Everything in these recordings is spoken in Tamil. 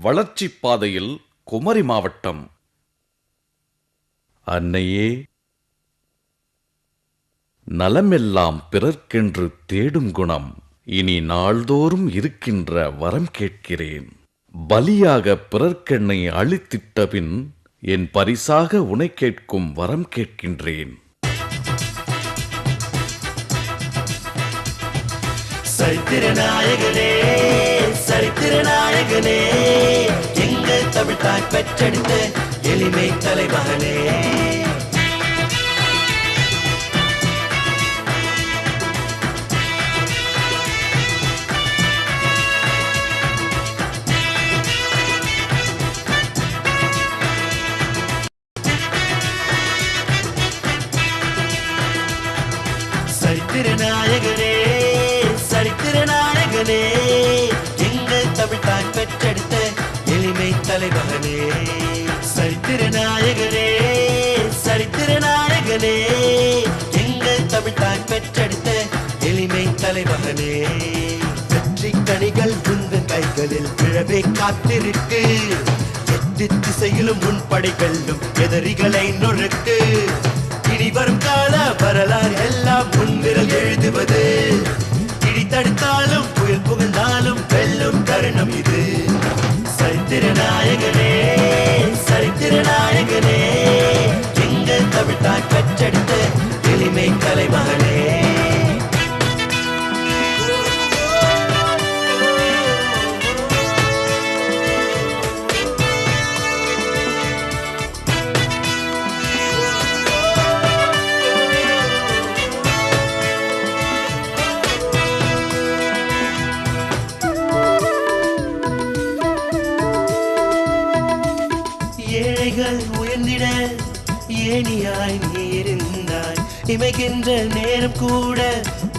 வளர்ச்சி பாதையில் குமரி மாவட்டம். அன்னையே நலமெல்லாம் பிறர்க்கென்று தேடும் குணம். இனி நாள்தோறும் இருக்கின்ற வரம் கேட்கிறேன். பலியாக பிறர்க்கென்னை அழித்திட்ட பின் என் பரிசாக உனை கேட்கும் வரம் கேட்கின்றேன். சரித்திரநாயகனே சரித்திரநாயகனே எங்கள் தமிழ் தாய் பெற்றெடுத்த எளிமை தலைமகனே எளிமை தலைமகனே சரித்திரநாயகனே சரித்திரநாயகனே எங்கள் தமிழ்தான் பெற்றெடுத்த எளிமை தலைமகனே வெற்றி கணிகள் உந்தன் கைகளில் விழவே காத்திருக்கு. எட்டு திசையிலும் உன் படைகளும் எதிரிகளை நொறுக்கு. இனி வரும் கால வரலாறு எளிமை கலைமகனே இமைகின்ற நேரம் கூட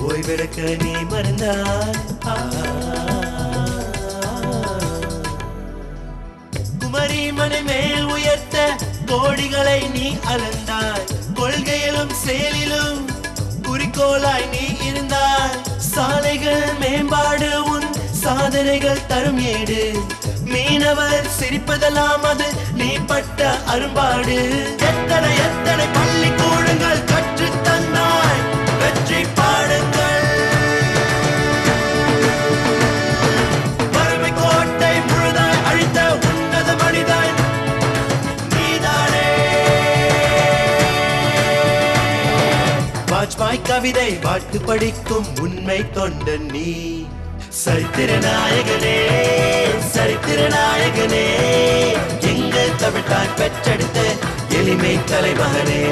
ஓய்வெடுக்க நீ மறந்தாய். குமரி மனை மேல் உயர்த்த கோடிகளை நீ அலந்தாய் கொள்கையிலும் செயலிலும் குறிக்கோளாய் நீ இருந்தாய். சாலைகள் மேம்பாடு உன் சாதனைகள் தரும் ஏடு. மீனவர் சிரிப்பதெல்லாம் அது நீ பட்ட அரும்பாடு. எத்தனை எத்தனை வாஜ்பாய் கவிதை வாழ்த்து படிக்கும் உண்மை தொண்டன் நீ. சரித்திரநாயகனே சரித்திரநாயகனே எங்கள் தமிழ்தான் பெற்றெடுத்த எளிமை தலைமகனே.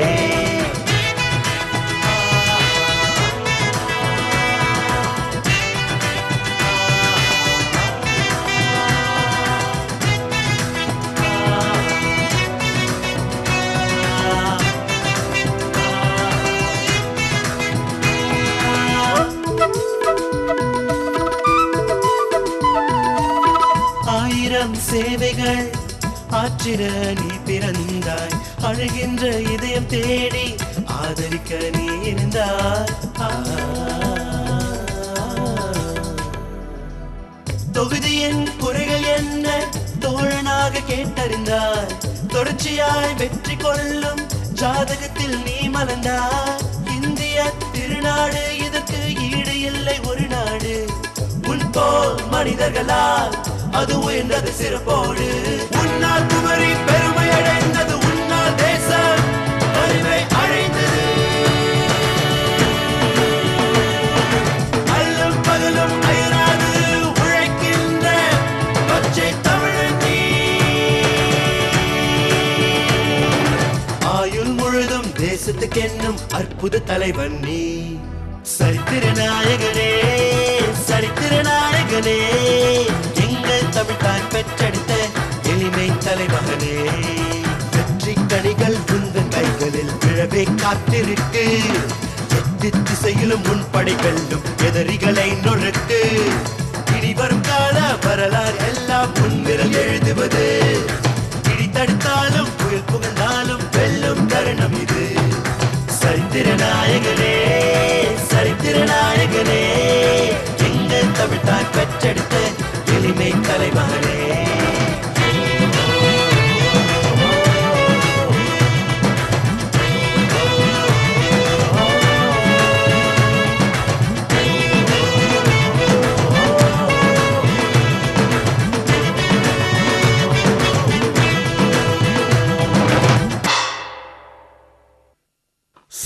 இதயம் தேடி ஆதரிக்க நீ இருந்தார் தொகுதியின் குறைகள் என்ன? தோழனாக கேட்டறிந்தார் தொடர்ச்சியாய் வெற்றி கொள்ளும் ஜாதகத்தில் நீ மலர்ந்தார் இந்திய திருநாடு இதற்கு ஈடு இல்லை ஒரு நாடு. உன் போல் மனிதர்களால் அது உயர்ந்தது சிறப்போடு. உன்னால் குமரி பெரும் தேசத்துக்கென்னும் அற்புத தலைவன் நீ. சரித்திரநாயகனே சரித்திரநாயகனே எங்கள் தமிழ்தான் பெற்றெடுத்த எளிமை தலைமகனே வெற்றி கணிகள் உந்தன் கைகளில் கிழவே காத்திருக்கு. எட்டு திசையிலும் உன் வெல்லும் எதிரிகளை நொறுக்கு.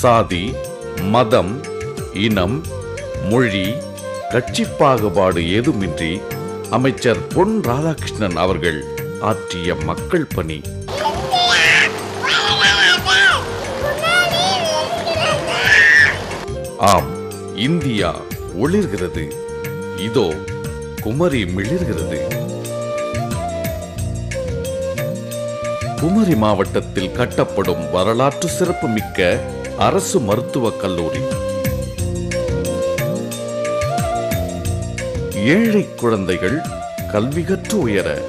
சாதி மதம் இனம் மொழி கட்சி பாகுபாடு ஏதுமின்றி அமைச்சர் பொன் ராதாகிருஷ்ணன் அவர்கள் ஆற்றிய மக்கள் பணி. ஆம் இந்தியா ஒளிர்கிறது. இதோ குமரி மிளிர்கிறது. குமரி மாவட்டத்தில் கட்டப்படும் வரலாற்று சிறப்புமிக்க அரசு மருத்துவக் கல்லூரி. ஏழை குழந்தைகள் கல்வி கற்று உயர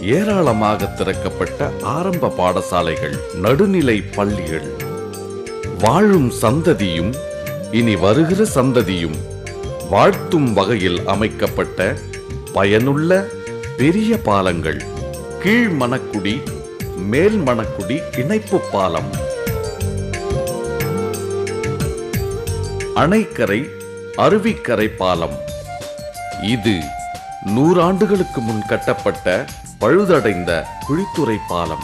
ஏராளமாக திறக்கப்பட்ட ஆரம்ப பாடசாலைகள் நடுநிலை பள்ளிகள். வாழும் சந்ததியும் இனி வருகிற சந்ததியும் வாழ்த்தும் வகையில் அமைக்கப்பட்ட பயனுள்ள பெரிய பாலங்கள். கீழ் மணக்குடி மேல் மணக்குடி இணைப்பு பாலம். அணைக்கரை அருவிக்கரை பாலம். இது நூறாண்டுகளுக்கு முன் கட்டப்பட்ட பழுதடைந்த குழித்துறை பாலம்.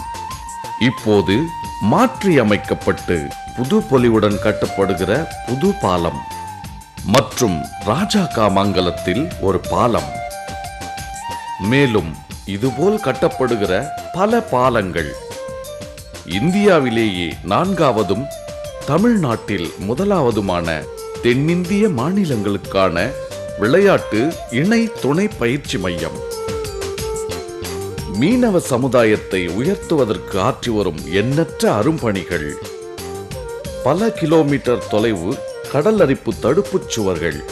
இப்போது மாற்றி அமைக்கப்பட்டு புது பொலிவுடன் கட்டப்படுகிற புது பாலம். மற்றும் ராஜாக்காமங்கலத்தில் ஒரு பாலம். மேலும் இதுபோல் கட்டப்படுகிற பல பாலங்கள். இந்தியாவிலேயே நான்காவதும் தமிழ்நாட்டில் முதலாவதுமான தென்னிந்திய மாநிலங்களுக்கான விளையாட்டு இணை துணை பயிற்சி மையம். மீனவ சமுதாயத்தை உயர்த்துவதற்கு ஆற்றி வரும் எண்ணற்ற அரும்பணிகள். பல கிலோமீட்டர் தொலைவு கடல் அரிப்பு தடுப்புச் சுவர்கள்.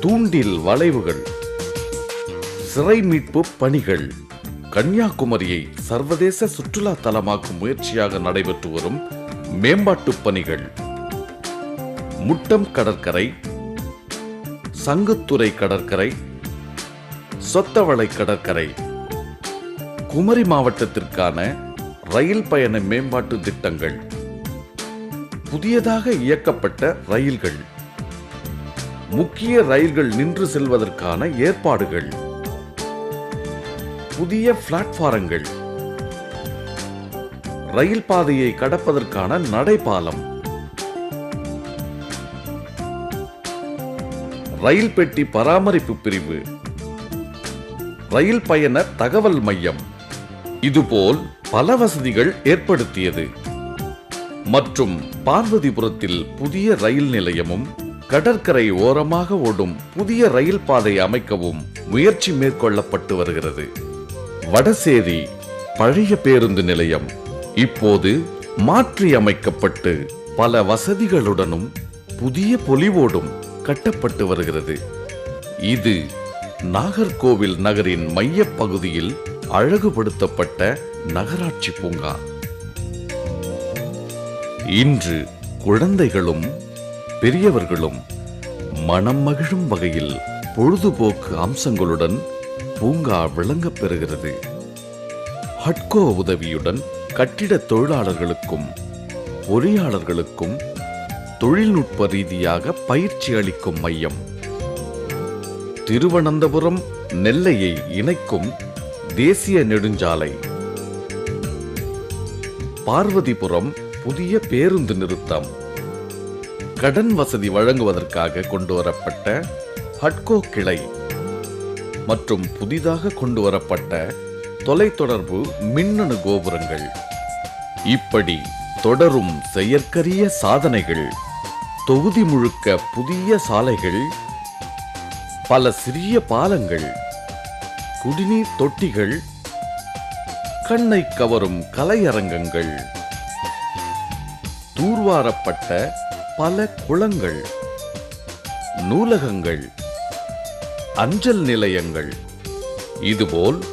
தூண்டில் வளைவுகள். சிறை மீட்பு பணிகள். கன்னியாகுமரியை சர்வதேச சுற்றுலா தலமாக்கும் முயற்சியாக நடைபெற்று வரும் மேம்பாட்டுப் பணிகள். முட்டம் கடற்கரை சங்குத்துறை கடற்கரை சொத்தவளை கடற்கரை. குமரி மாவட்டத்திற்கான ரயில் பயண மேம்பாட்டு திட்டங்கள். புதியதாக இயக்கப்பட்ட ரயில்கள். முக்கிய ரயில்கள் நின்று செல்வதற்கான ஏற்பாடுகள். புதிய பிளாட்பாரங்கள் ரயில் பாதையை கடப்பதற்கான நடைபாலம். ரயில் பெட்டி பராமரிப்பு பிரிவு. ரயில் பயண தகவல் மையம். இதுபோல் பல வசதிகள் ஏற்படுத்தியது. மற்றும் பார்வதிபுரத்தில் புதிய ரயில் நிலையமும் கடற்கரை ஓரமாக ஓடும் புதிய ரயில் பாதை அமைக்கவும் முயற்சி மேற்கொள்ளப்பட்டு வருகிறது. வடசேரி பழைய பேருந்து நிலையம் இப்போது மாற்றி அமைக்கப்பட்டு பல வசதிகளுடனும் புதிய பொலிவோடும் கட்டப்பட்டு வருகிறது. இது நாகர்கோவில் நகரின் மையப் பகுதியில் அழகுபடுத்தப்பட்ட நகராட்சி பூங்கா. இன்று குழந்தைகளும் பெரியவர்களும் மனம் மகிழும் வகையில் பொழுதுபோக்கு அம்சங்களுடன் பூங்கா விளங்கப் பெறுகிறது. ஹட்கோ உதவியுடன் கட்டிட தொழிலாளர்களுக்கும் பொறியாளர்களுக்கும் தொழில்நுட்ப ரீதியாக பயிற்சி அளிக்கும் மையம். திருவனந்தபுரம் நெல்லையை இணைக்கும் தேசிய நெடுஞ்சாலை. பார்வதிபுரம் புதிய பேருந்து நிறுத்தம். கடன் வசதி வழங்குவதற்காக கொண்டுவரப்பட்ட ஹட்கோ கிளை மற்றும் புதிதாக கொண்டுவரப்பட்ட தொலைத்தொடர்பு மின்னணு கோபுரங்கள். இப்படி தொடரும் செயற்கரிய சாதனைகள். தொகுதி முழுக்க புதிய சாலைகள். பல சிறிய பாலங்கள். குடிநீர் தொட்டிகள். கண்ணை கவரும் கலையரங்கங்கள். தூர்வாரப்பட்ட பல குளங்கள். நூலகங்கள். அஞ்சல் நிலையங்கள். இதுபோல்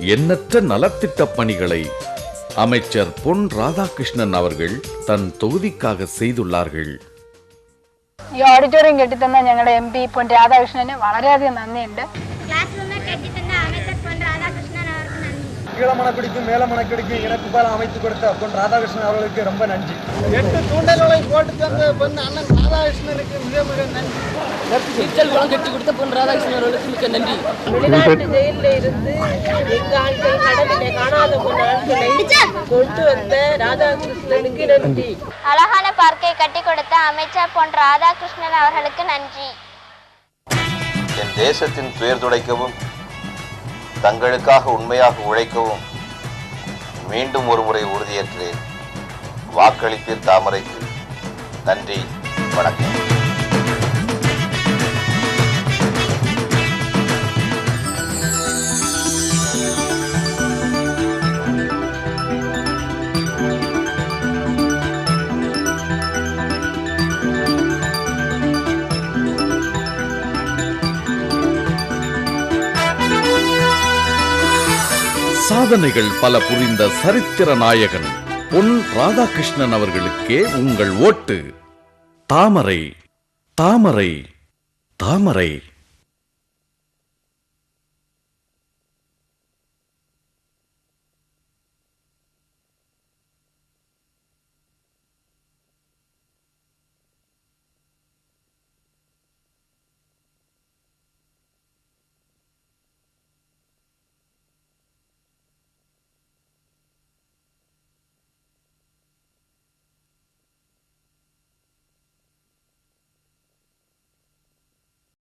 எண்ணற்ற நலத்திட்ட பணிகளை அமைச்சர் பொன் ராதாகிருஷ்ணன் அவர்கள் தன் தொகுதிக்காக செய்துள்ளார்கள் ഈ ഓഡിറ്റോറിയം കെട്ടിത്തന്ന ഞങ്ങളുടെ എം പി പൊൻ രാധാകൃഷ്ണന് വളരെയധികം നന്ദിയുണ്ട് கீழமணக்குடிக்கும் மேலமணக்குடிக்கும் இணைப்பு பாலம் அமைத்து கொடுத்த பொன் ராதாகிருஷ்ணன் அவர்களுக்கு ரொம்ப நன்றி. எட்டு தூண்டல்களை போட்டு தந்த பொன் அண்ணன் ராதாகிருஷ்ணனுக்கு மிக மிக நன்றி. நீச்சல் குளம் கட்டி கொடுத்த பொன் ராதாகிருஷ்ணன் அவர்களுக்கு மிக்க நன்றி. வெளிநாட்டு ஜெயில இருந்து எங்க ஆட்கள் கடலிலே காணாத போன ஆட்களை கொண்டு வந்த ராதாகிருஷ்ணனுக்கு நன்றி. அழகான பார்க்கை கட்டி கொடுத்த அமைச்சர் பொன் ராதாகிருஷ்ணன் அவர்களுக்கு நன்றி. என் தேசத்தின் துயர் துடைக்கவும் தங்களுக்காக உண்மையாக உழைக்கவும் மீண்டும் ஒரு முறை உறுதியேற்கிறேன் வாக்களிப்பீர் தாமரைக்கு நன்றி வணக்கம். சாதனைகள் பல புரிந்த சரித்திர நாயகன் பொன் ராதாகிருஷ்ணன் அவர்களுக்கே உங்கள் ஓட்டு. தாமரை தாமரை தாமரை.